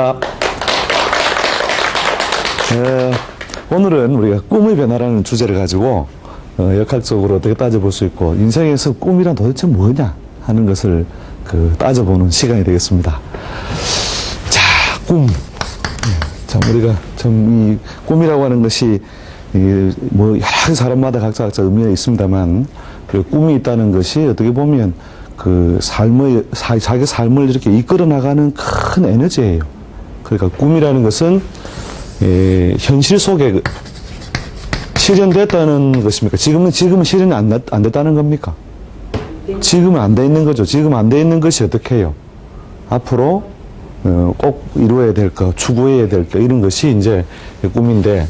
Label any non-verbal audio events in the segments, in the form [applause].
반갑습니다. 에, 오늘은 우리가 꿈의 변화라는 주제를 가지고 어, 역학적으로 어떻게 따져볼 수 있고 인생에서 꿈이란 도대체 뭐냐 하는 것을 그 따져보는 시간이 되겠습니다. 자, 꿈. 예, 참 우리가 참 이 꿈이라고 하는 것이 이뭐 여러 사람마다 각자 각자 의미가 있습니다만 그 꿈이 있다는 것이 어떻게 보면 그 삶의 사- 자기 삶을 이렇게 이끌어 나가는 큰 에너지예요. 그러니까 꿈이라는 것은 예, 현실 속에 그 실현됐다는 것입니까? 지금은 지금은 실현이 안, 됐- 안 됐다는 겁니까? 지금은 안 돼 있는 거죠. 지금 안 돼 있는 것이 어떻게 해요? 앞으로 어, 꼭 이루어야 될 것, 추구해야 될 것, 이런 것이 이제 꿈인데,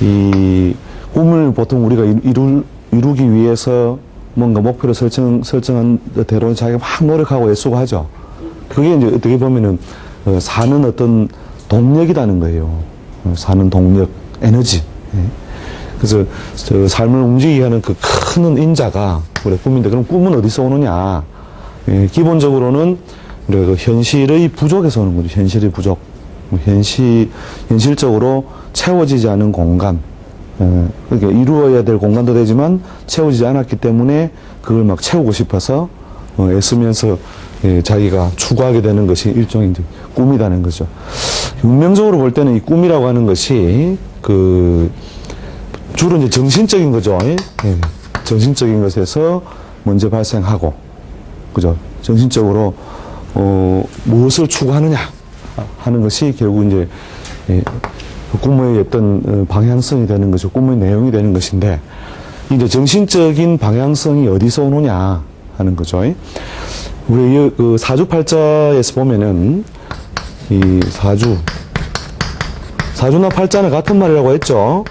이 꿈을 보통 우리가 이루, 이루기 위해서 뭔가 목표를 설정, 설정한 대로 자기가 막 노력하고 애쓰고 하죠. 그게 이제 어떻게 보면은 어, 사는 어떤 동력이라는 거예요. 어, 사는 동력, 에너지. 예. 그래서 저 삶을 움직이게 하는 그 큰 인자가 우리 꿈인데 그럼 꿈은 어디서 오느냐? 예, 기본적으로는 그 현실의 부족에서 오는 거죠. 현실의 부족. 뭐 현실 현실적으로 채워지지 않은 공간. 예, 그러니까 이루어야 될 공간도 되지만 채워지지 않았기 때문에 그걸 막 채우고 싶어서 어, 애쓰면서 예, 자기가 추구하게 되는 것이 일종의 꿈이라는 거죠. 운명적으로 볼 때는 이 꿈이라고 하는 것이 그 주로 이제 정신적인 거죠. 예? 예. 정신적인 것에서 먼저 발생하고, 그죠? 정신적으로, 어, 무엇을 추구하느냐 하는 것이 결국 이제, 예, 그 꿈의 어떤 어, 방향성이 되는 것이고, 꿈의 내용이 되는 것인데, 이제 정신적인 방향성이 어디서 오느냐 하는 거죠. 예? 우리 이, 그 사주팔자에서 보면은, 이 사주, 사주나 팔자는 같은 말이라고 했죠.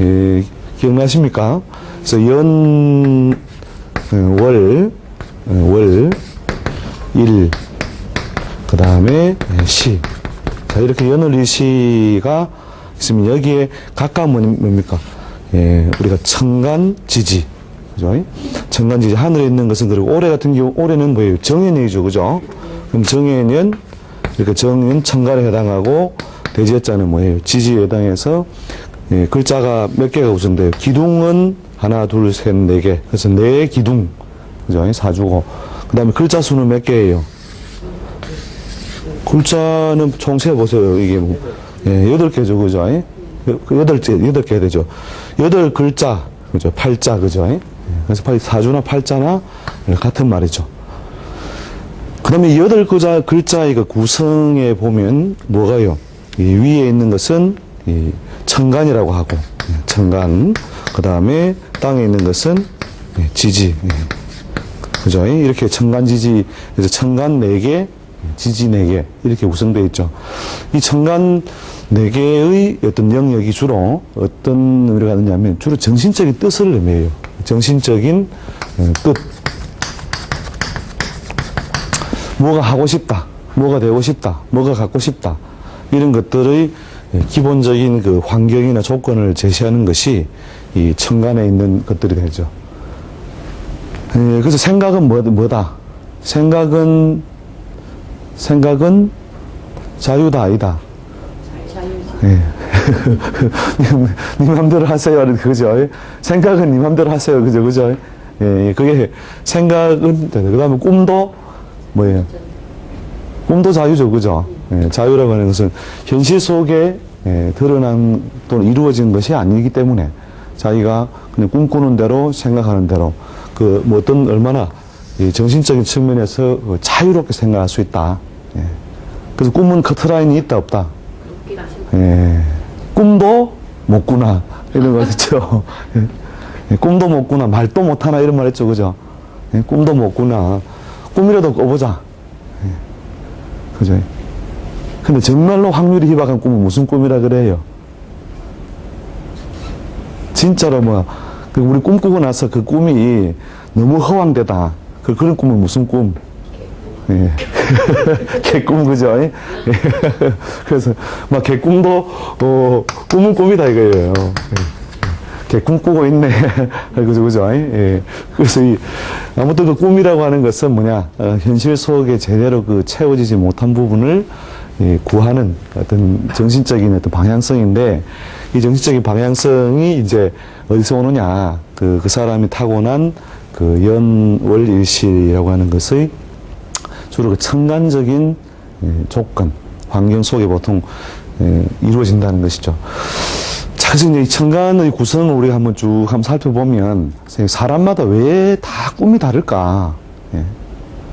예, 기억나십니까? 그래서 연, 어, 월, 어, 월, 일, 그 다음에 시. 자, 이렇게 연월 일시가 있으면 여기에 가까운 뭐니- 뭡니까? 예, 우리가 청간, 지지. 그죠? 청간, 지지. 하늘에 있는 것은 그리고 올해 같은 경우, 올해는 뭐예요? 정연이죠. 그죠? 그럼 정연은 이렇게 정연, 청간에 해당하고 대지자는 뭐예요? 지지에 해당해서 예, 글자가 몇 개가 우선돼요. 기둥은 하나, 둘, 셋, 네 개. 그래서 네 기둥. 그죠? 사주고. 그 다음에 글자 수는 몇 개예요? 글자는 총 세보세요. 이게 뭐, 예, 여덟 개죠. 그죠? 여덟 개, 여덟 개 되죠. 여덟 글자. 그죠? 팔자. 그죠? 예? 그래서 팔- 사주나 팔자나 같은 말이죠. 그 다음에 여덟 글자, 글자의 그 구성에 보면 뭐가요? 이 위에 있는 것은 이 청간이라고 하고, 예, 청간. 그 다음에 땅에 있는 것은 예, 지지. 예. 그죠? 이렇게 청간지지, 그래서 청간 네개 지지 네개 이렇게 구성되어 있죠. 이 청간 네개의 어떤 영역이 주로 어떤 의미를 갖느냐면 주로 정신적인 뜻을 의미해요. 정신적인 어, 뜻. 뭐가 하고 싶다, 뭐가 되고 싶다, 뭐가 갖고 싶다 이런 것들의 기본적인 그 환경이나 조건을 제시하는 것이 이 천간에 있는 것들이 되죠. 예, 그래서 생각은 뭐, 뭐다? 생각은 생각은 자유다 아니다. 예. [laughs] 님, 님 맘대로 하세요. 그죠? 예? 생각은 님 맘대로 하세요. 그죠? 그죠? 예, 예. 그게 생각은, 그 다음에 꿈도 뭐예요? 꿈도 자유죠. 그죠? 예, 자유라고 하는 것은 현실 속에 예, 드러난 또는 이루어진 것이 아니기 때문에 자기가 그냥 꿈꾸는 대로 생각하는 대로 그 뭐 어떤 얼마나 이 정신적인 측면에서 그 자유롭게 생각할 수 있다. 예. 그래서 꿈은 커트라인이 있다 없다. 예. 꿈도 못 꾸나 이런 거 있죠. 예. 예, 꿈도 못 꾸나 말도 못 하나 이런 말 했죠, 그죠? 예, 꿈도 못 꾸나 꿈이라도 꿔보자. 예. 그죠? 근데 정말로 확률이 희박한 꿈은 무슨 꿈이라 그래요? 진짜로 뭐, 그 우리 꿈꾸고 나서 그 꿈이 너무 허황되다. 그, 그런 꿈은 무슨 꿈? 예. [laughs] 개꿈, 그죠? 예. [laughs] 그래서, 막 개꿈도, 어, 꿈은 꿈이다 이거예요. 예. 개꿈 꾸고 있네. [laughs] 그죠, 그죠? 예. 그래서 이, 아무튼 그 꿈이라고 하는 것은 뭐냐, 어, 현실 속에 제대로 그 채워지지 못한 부분을 예, 구하는 어떤 정신적인 어떤 방향성인데 이 정신적인 방향성이 이제 어디서 오느냐 그, 그 사람이 타고난 그 연월일실이라고 하는 것의 주로 그 청간적인 예, 조건 환경 속에 보통 예, 이루어진다는 것이죠. 자, 그래서 이 청간의 구성을 우리가 한번 쭉 한번 살펴보면 사람마다 왜 다 꿈이 다를까? 예.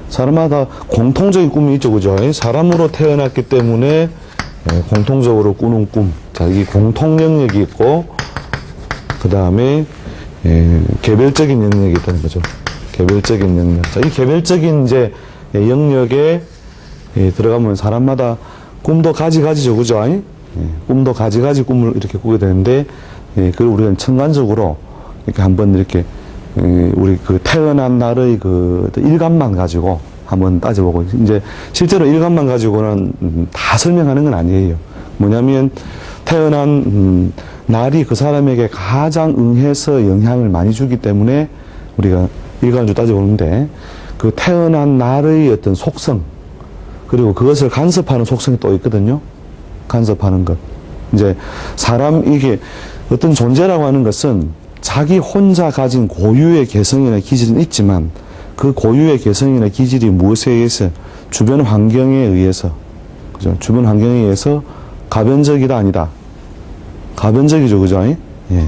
사람마다 공통적인 꿈이 있죠, 그죠? 사람으로 태어났기 때문에 예, 공통적으로 꾸는 꿈. 자, 이 공통 영역이 있고, 그 다음에 예, 개별적인 영역이 있다는 거죠. 개별적인 영역. 자, 이 개별적인 이제 예, 영역에 예, 들어가면 사람마다 꿈도 가지가지죠, 그죠? 예, 꿈도 가지가지 꿈을 이렇게 꾸게 되는데, 예, 그걸 우리가 청간적으로 이렇게 한번 이렇게 예, 우리 그 태어난 날의 그 일감만 가지고 한번 따져보고 이제 실제로 일감만 가지고는 음, 다 설명하는 건 아니에요. 뭐냐면 태어난 음, 날이 그 사람에게 가장 응해서 영향을 많이 주기 때문에 우리가 좀 따져보는데 그 태어난 날의 어떤 속성 그리고 그것을 간섭하는 속성이 또 있거든요. 간섭하는 것. 이제 사람 이게 어떤 존재라고 하는 것은 자기 혼자 가진 고유의 개성이나 기질은 있지만 그 고유의 개성이나 기질이 무엇에 의해서 주변 환경에 의해서 그죠? 주변 환경에 의해서 가변적이다 아니다. 가변적이죠, 그죠? 예.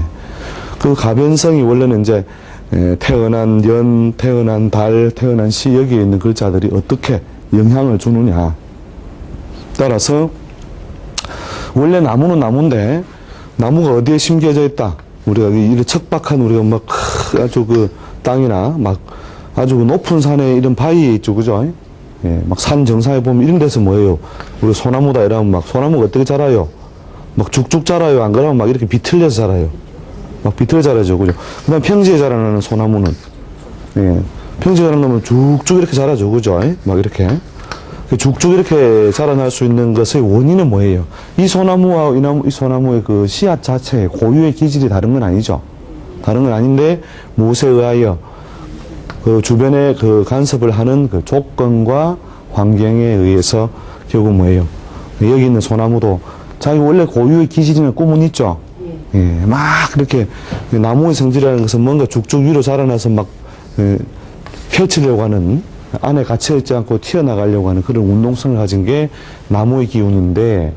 그 가변성이 원래는 이제 에, 태어난 연, 태어난 달, 태어난 시 여기에 있는 글자들이 어떻게 영향을 주느냐. 따라서 원래 나무는 나무인데 나무가 어디에 심겨져 있다. 우리가 이런 척박한 우리가 막 크- 아주 그 땅이나 막 아주 그 높은 산에 이런 바위에 있죠, 그죠? 예, 막 산 정상에 보면 이런 데서 뭐예요? 우리 소나무다 이러면 막 소나무가 어떻게 자라요? 막 쭉쭉 자라요. 안 그러면 막 이렇게 비틀려서 자라요. 막 비틀어 자라죠, 그죠? 그 다음 평지에 자라나는 소나무는 예, 평지에 자라는 건 쭉쭉 이렇게 자라죠, 그죠? 막 이렇게. 그 쭉쭉 이렇게 자라날 수 있는 것의 원인은 뭐예요? 이 소나무와 이, 나무, 이 소나무의 그 씨앗 자체의 고유의 기질이 다른 건 아니죠. 다른 건 아닌데 무엇에 의하여 그 주변에 그 간섭을 하는 그 조건과 환경에 의해서 결국 뭐예요? 여기 있는 소나무도 자기 원래 고유의 기질이나 꿈은 있죠. 예, 막 그렇게 나무의 성질이라는 것은 뭔가 쭉쭉 위로 자라나서 막 예, 펼치려고 하는 안에 갇혀있지 않고 튀어나가려고 하는 그런 운동성을 가진 게 나무의 기운인데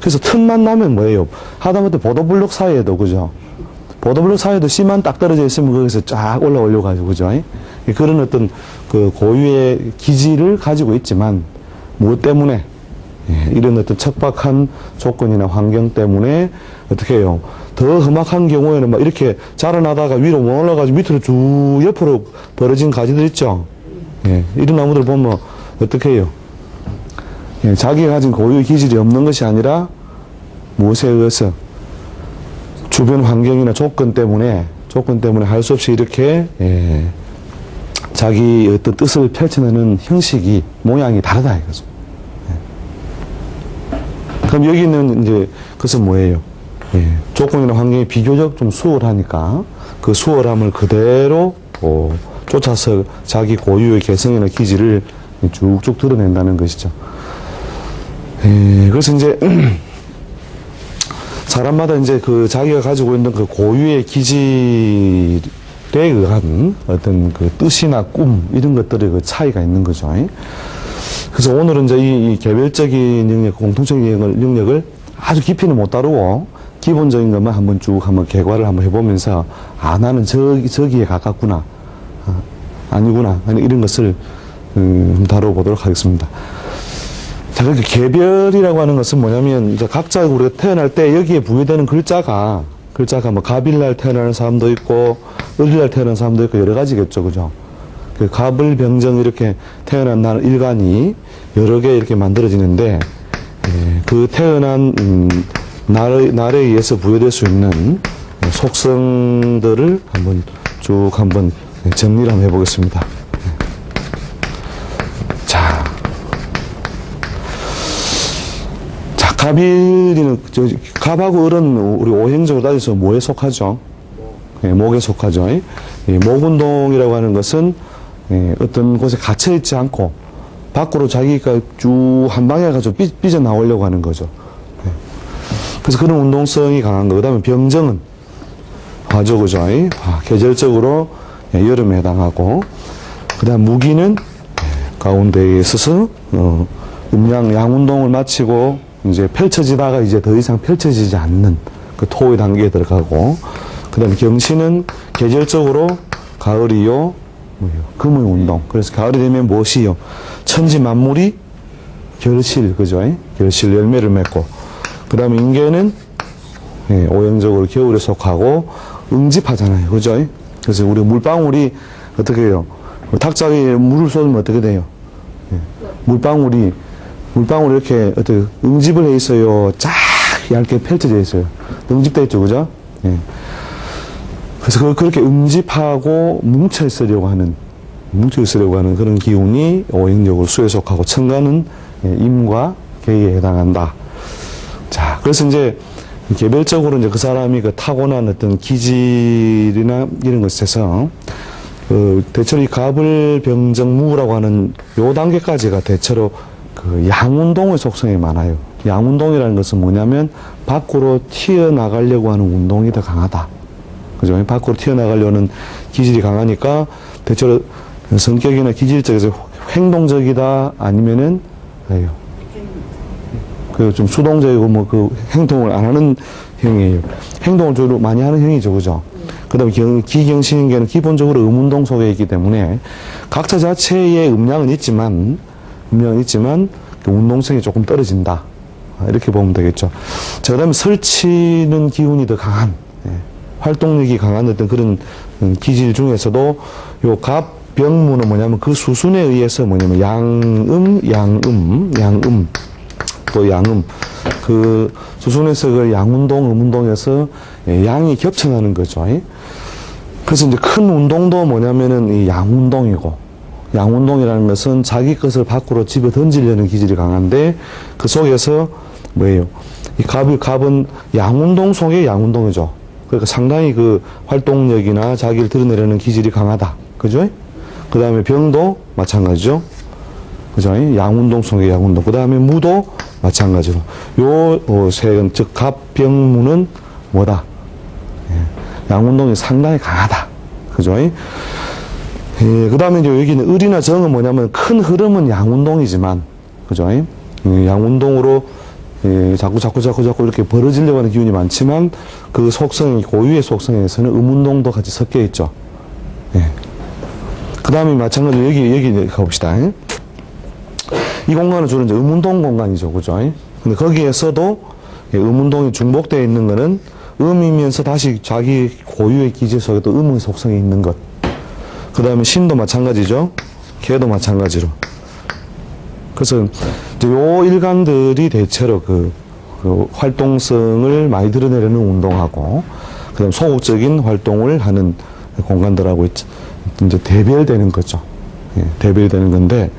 그래서 틈만 나면 뭐예요? 하다못해 보도블록 사이에도 그죠? 보도블록 사이에도 씨만 딱 떨어져 있으면 거기서 쫙 올라오려고 가지고 그죠? 예, 그런 어떤 그 고유의 기질을 가지고 있지만 무엇 때문에 예, 이런 어떤 척박한 조건이나 환경 때문에 어떻게 해요? 더 험악한 경우에는 막 이렇게 자라나다가 위로 못 올라가지고 밑으로 쭉 옆으로 벌어진 가지들 있죠? 예, 이런 나무들 보면 어떻게 해요? 예, 자기가 가진 고유의 기질이 없는 것이 아니라 무엇에 의해서 주변 환경이나 조건 때문에 조건 때문에 할 수 없이 이렇게 예, 자기 어떤 뜻을 펼쳐내는 형식이 모양이 다르다 이거죠. 그럼 여기는 이제 그것은 뭐예요? 예, 조건이나 환경이 비교적 좀 수월하니까 그 수월함을 그대로 어, 쫓아서 자기 고유의 개성이나 기질을 쭉쭉 드러낸다는 것이죠. 예, 그래서 이제 [clears throat] 사람마다 이제 그 자기가 가지고 있는 그 고유의 기질에 의한 어떤 그 뜻이나 꿈 이런 것들의 그 차이가 있는 거죠. 그래서 오늘은 이제 이, 이 개별적인 영역, 공통적인 영역을, 아주 깊이는 못 다루고 기본적인 것만 한번 쭉 한번 개괄을 한번 해보면서 아 나는 저기 저기에 가깝구나 아, 아니구나 아니, 이런 것을 음, 다뤄보도록 하겠습니다. 자, 그렇게 개별이라고 하는 것은 뭐냐면 이제 각자 우리가 태어날 때 여기에 부여되는 글자가 글자가 뭐 갑일날 태어나는 사람도 있고 을일날 태어나는 사람도 있고 여러 가지겠죠, 그죠? 그 갑을 병정 이렇게 태어난 날 일간이 여러 개 이렇게 만들어지는데 예, 그 태어난 음, 날에, 날에 의해서 부여될 수 있는 속성들을 한번 쭉 한번 정리를 한번 해보겠습니다. 예. 자, 자 갑일이는 저 갑하고 을은 우리 오행적으로 따져서 뭐에 속하죠? 예, 목에 속하죠. 예, 목운동이라고 하는 것은 예, 어떤 곳에 갇혀 있지 않고 밖으로 자기가 쭉 한 방에 가지고 삐, 삐져 나오려고 하는 거죠. 예. 그래서 그런 운동성이 강한 거. 그 다음에 병정은 화죠, 그죠? 아, 계절적으로 예, 여름에 해당하고, 그 다음 무기는 예, 가운데에 있어서, 어, 음양, 양 운동을 마치고, 이제 펼쳐지다가 이제 더 이상 펼쳐지지 않는 그 토의 단계에 들어가고, 그 다음에 경신은 계절적으로 가을이요, 뭐요? 금의 운동. 그래서 가을이 되면 무엇이요? 천지 만물이 결실, 그죠? 결실 열매를 맺고, 그 다음에 인계는 예, 오행적으로 겨울에 속하고 응집하잖아요. 그죠? 그래서 우리 물방울이 어떻게 해요? 탁자에 물을 쏟으면 어떻게 돼요? 예, 물방울이, 물방울이 이렇게 어떻게 응집을 해 있어요. 쫙 얇게 펼쳐져 있어요. 응집돼 있죠. 그죠? 예. 그래서 그걸 그렇게 응집하고 뭉쳐 있으려고 하는, 뭉쳐 있으려고 하는 그런 기운이 오행적으로 수에 속하고 천간은 예, 임과 계에 해당한다. 자, 그래서 이제 개별적으로 이제 그 사람이 그 타고난 어떤 기질이나 이런 것에서 그 대체로 이 갑을 병정무라고 하는 요 단계까지가 대체로 그 양운동의 속성이 많아요. 양운동이라는 것은 뭐냐면 밖으로 튀어나가려고 하는 운동이 더 강하다. 그죠? 밖으로 튀어나가려는 기질이 강하니까 대체로 성격이나 기질적에서 행동적이다 아니면은 아유, 그 좀 수동적이고 뭐 그 행동을 안 하는 형이에요. 행동을 주로 많이 하는 형이죠, 그죠? 그 다음에 기경신인계는 기본적으로 음운동 속에 있기 때문에 각자 자체의 음량은 있지만, 음량은 있지만 그 운동성이 조금 떨어진다. 아, 이렇게 보면 되겠죠. 자, 그 다음에 설치는 기운이 더 강한, 예, 활동력이 강한 어떤 그런 음, 기질 중에서도 요 갑 병무는 뭐냐면 그 수순에 의해서 뭐냐면 양음, 양음, 양음, 또 양음 그 수순에서 그 양운동, 음운동에서 예, 양이 겹쳐나는 거죠. 예. 그래서 이제 큰 운동도 뭐냐면은 이 양운동이고 양운동이라는 것은 자기 것을 밖으로 집어 던지려는 기질이 강한데 그 속에서 뭐예요? 이 갑이 갑은 양운동 속의 양운동이죠. 그러니까 상당히 그 활동력이나 자기를 드러내려는 기질이 강하다. 그죠? 그 다음에 병도 마찬가지죠. 그죠? 양운동 속의 양운동. 그 다음에 무도 마찬가지로. 요, 어, 세, 즉, 갑 병 무는 뭐다? 예, 양운동이 상당히 강하다. 그죠? 예, 그 다음에 이제 여기는 을이나 정은 뭐냐면 큰 흐름은 양운동이지만, 그죠? 예, 양운동으로 예, 자꾸 자꾸 자꾸 자꾸 이렇게 벌어지려고 하는 기운이 많지만 그 속성이 고유의 속성에서는 음운동도 같이 섞여 있죠. 예. 그 다음에 마찬가지로 여기 여기 가봅시다. 예. 이 공간은 주로 이제 음운동 공간이죠. 그죠? 근데 거기에서도 예, 음운동이 중복되어 있는 거는 음이면서 다시 자기 고유의 기질 속에 또 음의 속성이 있는 것. 그 다음에 신도 마찬가지죠. 개도 마찬가지로. 그래서 요 일간들이 대체로 그, 그 활동성을 많이 드러내려는 운동하고, 그 다음 소극적인 활동을 하는 공간들하고 이제 대별되는 거죠. 예, 대별되는 건데,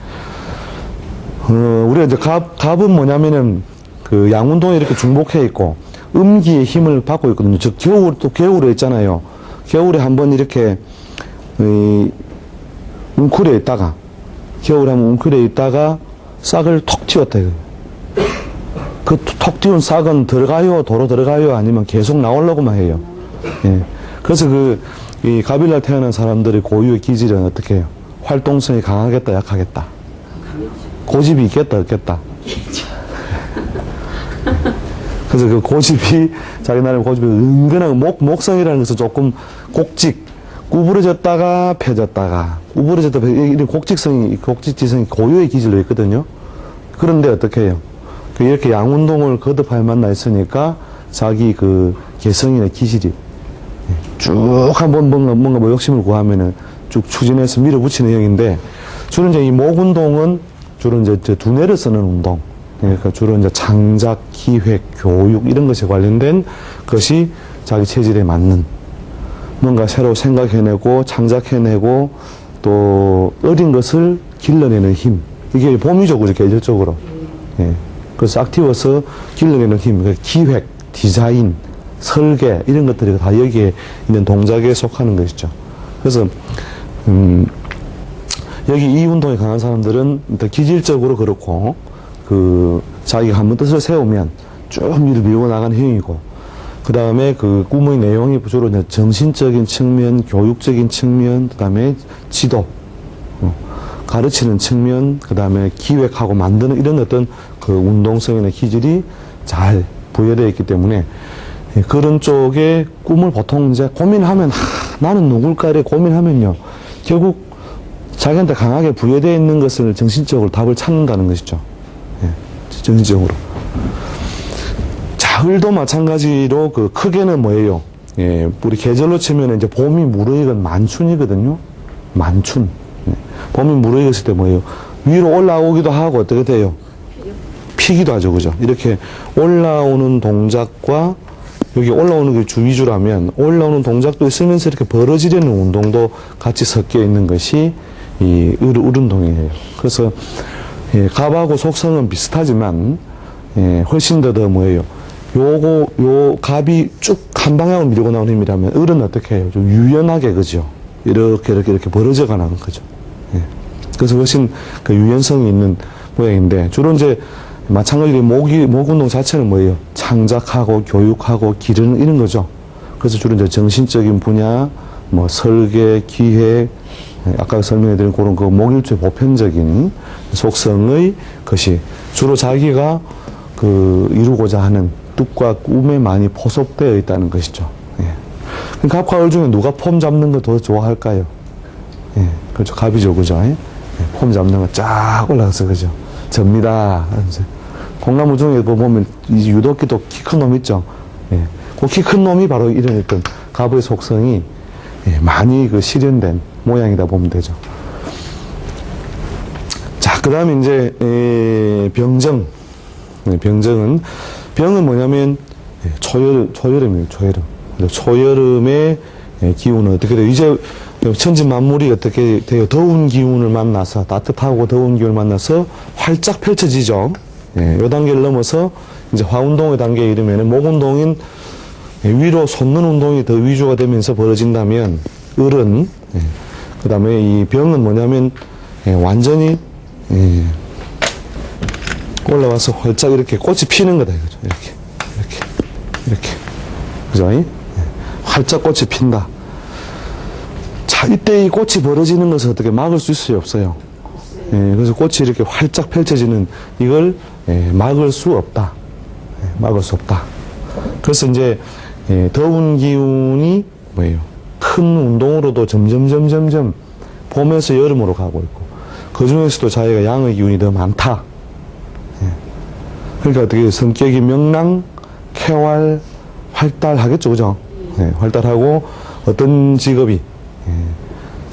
어, 우리가 이제 갑, 갑은 뭐냐면은 그 양운동에 이렇게 중복해 있고 음기의 힘을 받고 있거든요. 즉, 겨울, 또 겨울에 있잖아요. 겨울에 한번 이렇게, 이, 웅크려 있다가, 겨울에 한번 웅크려 있다가 싹을 톡 튀었다 이거예요. 그톡 튀운 싹은 들어가요, 도로 들어가요, 아니면 계속 나오려고만 해요. 예. 그래서 그, 이 갑일날 태어난 사람들의 고유의 기질은 어떻게 해요? 활동성이 강하겠다, 약하겠다. 고집이 있겠다, 없겠다. [laughs] 그래서 그 고집이, 자기 나름의 고집이 은근하고 목, 목성이라는 것은 조금 곡직, 구부러졌다가 펴졌다가, 구부러졌다, 펴- 이런 곡직성이, 곡직지성이 고유의 기질로 있거든요. 그런데 어떻게 해요? 그 이렇게 양운동을 거듭할 만나 있으니까 자기 그 개성이나 기질이 쭉 한번 뭔가, 뭔가 뭐 욕심을 구하면은 쭉 추진해서 밀어붙이는 형인데 주로 이제 이 목 운동은 주로 이제 저 두뇌를 쓰는 운동. 그러니까 주로 이제 창작, 기획, 교육 이런 것에 관련된 것이 자기 체질에 맞는 뭔가 새로 생각해내고 창작해내고 또 어린 것을 길러내는 힘. 이게 그죠, 계절적으로. 예. 그래서 액티워서 길러내는 힘, 그 기획, 디자인, 설계 이런 것들이 다 여기에 있는 동작에 속하는 것이죠. 그래서 음, 여기 이 운동에 강한 사람들은 일단 기질적으로 그렇고 그 자기가 한번 뜻을 세우면 쭉 밀어 밀고 나가는 힘이고 그 다음에 그 꿈의 내용이 주로 정신적인 측면, 교육적인 측면, 그 다음에 지도, 어, 가르치는 측면, 그 다음에 기획하고 만드는 이런 어떤 그 운동성이나 기질이 잘 부여되어 있기 때문에 예, 그런 쪽에 꿈을 보통 이제 고민하면 하, 나는 누굴까를 고민하면요 결국 자기한테 강하게 부여되어 있는 것을 정신적으로 답을 찾는다는 것이죠. 예, 정신적으로. 가을도 마찬가지로 그 크게는 뭐예요? 예, 우리 계절로 치면 이제 봄이 무르익은 만춘이거든요. 만춘. 예, 봄이 무르익었을 때 뭐예요? 위로 올라오기도 하고 어떻게 돼요? 피기도 하죠, 그죠? 이렇게 올라오는 동작과 여기 올라오는 게 주위주라면 올라오는 동작도 있으면서 이렇게 벌어지려는 운동도 같이 섞여 있는 것이 이 을, 을운동이에요. 그래서 예, 갑하고 속성은 비슷하지만 예, 훨씬 더 더 뭐예요? 요거 요 갑이 쭉 한 방향으로 밀고 나오는 힘이라면 을은 어떻게 해요? 좀 유연하게 그죠? 이렇게 이렇게 이렇게 벌어져 가는 거죠. 예. 그래서 훨씬 그 유연성이 있는 모양인데 주로 이제 마찬가지로 목이 목 운동 자체는 뭐예요? 창작하고 교육하고 기르는 이런 거죠. 그래서 주로 이제 정신적인 분야, 뭐 설계, 기획, 예, 아까 설명해드린 그런 그 목일주의 보편적인 속성의 것이 주로 자기가 그 이루고자 하는 뜻과 꿈에 많이 포섭되어 있다는 것이죠. 예. 갑과 을 중에 누가 폼 잡는 거 더 좋아할까요? 예, 그렇죠. 갑이죠, 그죠? 예? 예, 폼 잡는 거 쫙 올라가서, 그죠? 접니다. 공나무 중에 뭐 보면 이 유독기도 키 큰 놈 있죠? 예. 그 키 큰 놈이 바로 이런 어떤 갑의 속성이 예, 많이 그 실현된 모양이다 보면 되죠. 자, 그 다음에 이제, 에, 병정. 네, 병정은, 병은 뭐냐면, 예, 초여름, 초여름이에요, 초여름. 초여름의 예, 기운은 어떻게 돼요? 이제 천지 만물이 어떻게 돼요? 더운 기운을 만나서, 따뜻하고 더운 기운을 만나서 활짝 펼쳐지죠. 예, 요 단계를 넘어서 이제 화운동의 단계에 이르면은 목 운동인 예, 위로 솟는 운동이 더 위주가 되면서 벌어진다면, 을은, 예, 그 다음에 이 병은 뭐냐면, 예, 완전히, 예, 올라와서 활짝 이렇게 꽃이 피는 거다, 이거죠. 이렇게, 이렇게, 이렇게. 그죠? 예? 활짝 꽃이 핀다. 자, 이때 이 꽃이 벌어지는 것을 어떻게 막을 수 있어요? 없어요? 예, 그래서 꽃이 이렇게 활짝 펼쳐지는 이걸 예, 막을 수 없다. 예, 막을 수 없다. 그래서 이제 예, 더운 기운이 뭐예요? 큰 운동으로도 점점 점점 점 봄에서 여름으로 가고 있고 그 중에서도 자기가 양의 기운이 더 많다. 예. 그러니까 어떻게 성격이 명랑, 쾌활, 활달하겠죠, 그죠? 예, 활달하고 어떤 직업이 예,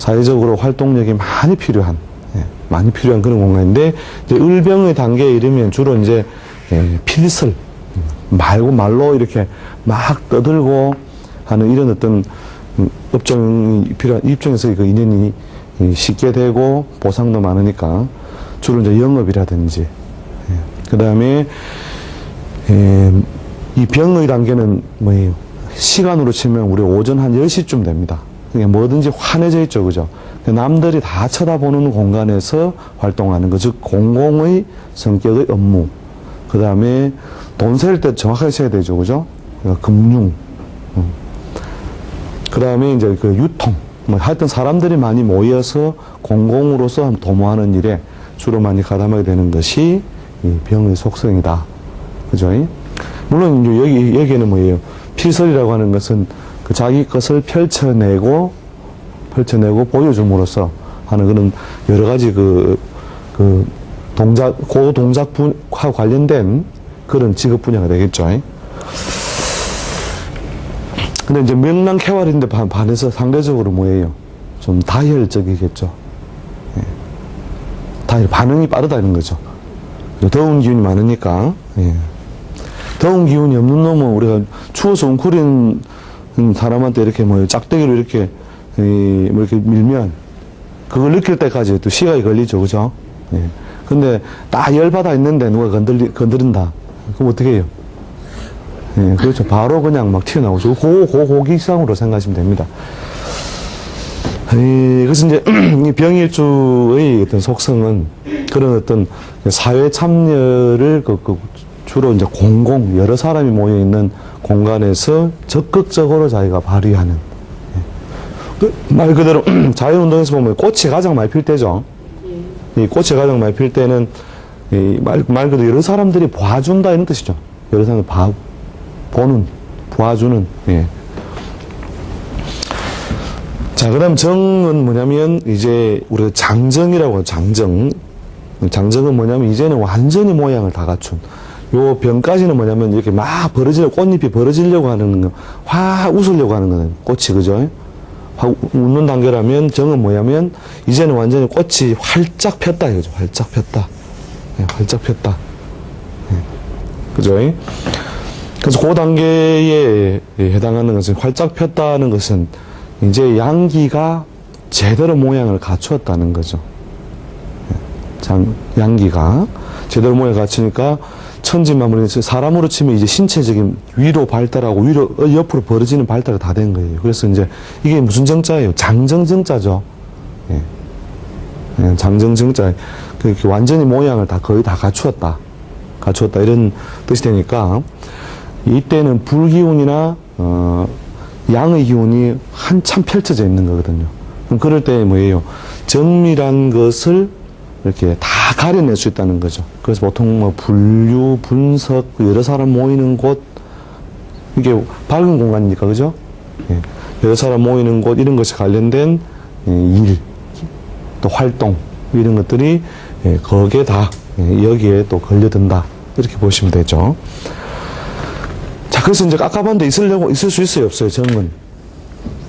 사회적으로 활동력이 많이 필요한 예, 많이 필요한 그런 공간인데 이제 을병의 단계에 이르면 주로 이제 예, 필설 음, 말고 말로 이렇게 막 떠들고 하는 이런 어떤 음, 업종이 필요한 입장에서 그 인연이 이 쉽게 되고 보상도 많으니까 주로 이제 영업이라든지 그 다음에 이 병의 단계는 뭐예요? 시간으로 치면 우리 오전 한 10시쯤 됩니다. 뭐든지 환해져 있죠, 그죠? 남들이 다 쳐다보는 공간에서 활동하는 거, 즉, 공공의 성격의 업무. 그 다음에 돈 셀 때 정확하게 세야 되죠, 그죠? 그러니까 금융. 그 다음에 이제 그 유통. 뭐 하여튼 사람들이 많이 모여서 공공으로서 도모하는 일에 주로 많이 가담하게 되는 것이 이 병의 속성이다. 그죠? 물론 여기, 여기에는 뭐예요? 필설이라고 하는 것은 그 자기 것을 펼쳐내고, 펼쳐내고 보여줌으로써 하는 그런 여러 가지 그, 그 동작, 그 동작과 관련된 그런 직업 분야가 되겠죠. 근데 이제 명랑쾌활인데 반- 반해서 상대적으로 뭐예요? 좀 다혈적이겠죠. 예. 다혈, 반응이 빠르다 이런 거죠. 더운 기운이 많으니까, 예. 더운 기운이 없는 놈은 우리가 추워서 웅크린 사람한테 이렇게 뭐 짝대기로 이렇게, 이, 뭐 이렇게 밀면 그걸 느낄 때까지 또 시간이 걸리죠. 그죠? 예. 근데 딱 열받아 있는데 누가 건들리, 건드린다. 그럼 어떻게 해요? 예, 그렇죠. 바로 그냥 막 튀어나오죠. 고, 고, 고기상으로 생각하시면 됩니다. 이, 그래서 이제 [clears throat] 이 병일주의 어떤 속성은 그런 어떤 사회 참여를 그, 그 주로 이제 공공 여러 사람이 모여 있는 공간에서 적극적으로 자기가 발휘하는 예. 그말 그대로 [clears throat] 자유운동에서 보면 꽃이 가장 많이 필 때죠. 이 꽃이 가장 많이 필 때는 이 말, 말 그대로 여러 사람들이 봐준다 이런 뜻이죠. 여러 사람들 봐 보는 봐주는 예. 자, 그 다음 정은 뭐냐면, 이제, 우리가 장정이라고 장정. 장정은 뭐냐면, 이제는 완전히 모양을 다 갖춘. 요 병까지는 뭐냐면, 이렇게 막 벌어지려, 꽃잎이 벌어지려고 하는 거, 확 웃으려고 하는 거는 꽃이, 그죠? 확 웃는 단계라면, 정은 뭐냐면, 이제는 완전히 꽃이 활짝 폈다, 이거죠. 활짝 폈다. 예, 활짝 폈다. 예, 그죠? 그래서 그 단계에 해당하는 것은 활짝 폈다는 것은 이제 양기가 제대로 모양을 갖추었다는 거죠. 예, 장, 양기가 제대로 모양을 갖추니까 천지 만물이 사람으로 치면 이제 신체적인 위로 발달하고 위로 어, 옆으로 벌어지는 발달이 다 된 거예요. 그래서 이제 이게 무슨 정자예요? 장정정자죠. 예. 예, 장정정자. 그렇게 완전히 모양을 다 거의 다 갖추었다. 갖추었다. 이런 뜻이 되니까 이때는 불기운이나 어, 양의 기운이 한참 펼쳐져 있는 거거든요. 그럼 그럴 때 뭐예요? 정밀한 것을 이렇게 다 가려낼 수 있다는 거죠. 그래서 보통 뭐 분류, 분석, 여러 사람 모이는 곳, 이게 밝은 공간이니까, 그죠? 예. 여러 사람 모이는 곳, 이런 것이 관련된 예, 일, 또 활동, 이런 것들이 예, 거기에 다, 예, 여기에 또 걸려든다. 이렇게 보시면 되죠. 자, 그래서 이제 깝깝한 데 있으려고, 있을 수 있어요, 없어요, 정은?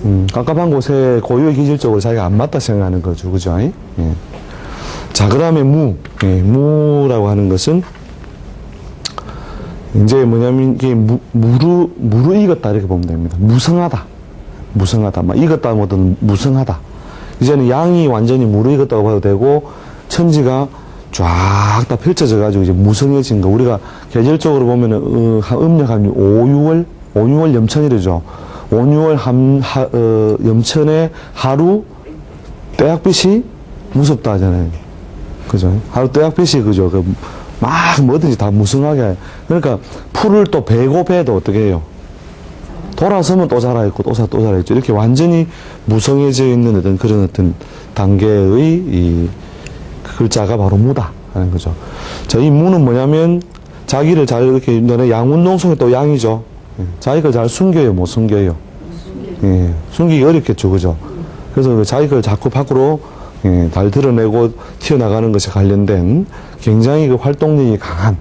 음, 깝깝한 곳에 고유의 기질적으로 자기가 안 맞다 생각하는 거죠, 그죠? 예. 자, 그 다음에 무. 예, 무라고 하는 것은, 이제 뭐냐면, 이게 무, 무르, 무르 익었다, 이렇게 보면 됩니다. 무성하다. 무성하다. 막 익었다 뭐든 무성하다. 이제는 양이 완전히 무르 익었다고 봐도 되고, 천지가 쫙 다 펼쳐져 가지고 이제 무성해진 거. 우리가 계절적으로 보면은, 어, 한 음력 한 5, 6월, 5, 6월 염천이죠. 5, 6월 함, 하, 어, 염천에 하루 때약빛이 무섭다 하잖아요. 그죠? 하루 때약빛이 그죠? 그, 막 뭐든지 다 무성하게. 그러니까 풀을 또 베고 베도 어떻게 해요? 돌아서면 또 살아있고 또, 사, 또 살아있죠. 이렇게 완전히 무성해져 있는 어떤 그런 어떤 단계의 이 글자가 바로 무다 하는 거죠. 자, 이 무는 뭐냐면 자기를 잘 이렇게 너네 양운동성이 또 양이죠. 예, 자기 걸잘 숨겨요, 못 숨겨요. 예, 숨기기 어렵겠죠, 그죠? 그래서 그 자기 걸 자꾸 밖으로 예, 잘 드러내고 튀어나가는 것에 관련된 굉장히 그 활동력이 강한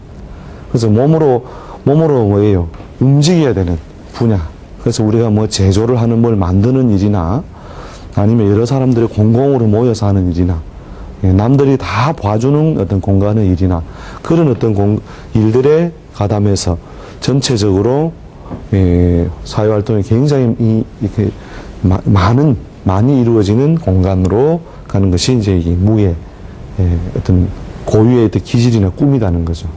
그래서 몸으로 몸으로 뭐예요? 움직여야 되는 분야. 그래서 우리가 뭐 제조를 하는 뭘 만드는 일이나 아니면 여러 사람들이 공공으로 모여서 하는 일이나 예, 남들이 다 봐주는 어떤 공간의 일이나 그런 어떤 공, 일들에 가담해서 전체적으로 예, 사회 활동이 굉장히 이, 이렇게 마- 많은 많이 이루어지는 공간으로 가는 것이 이제 이 무의 예, 어떤 고유의 기질이나 꿈이라는 거죠.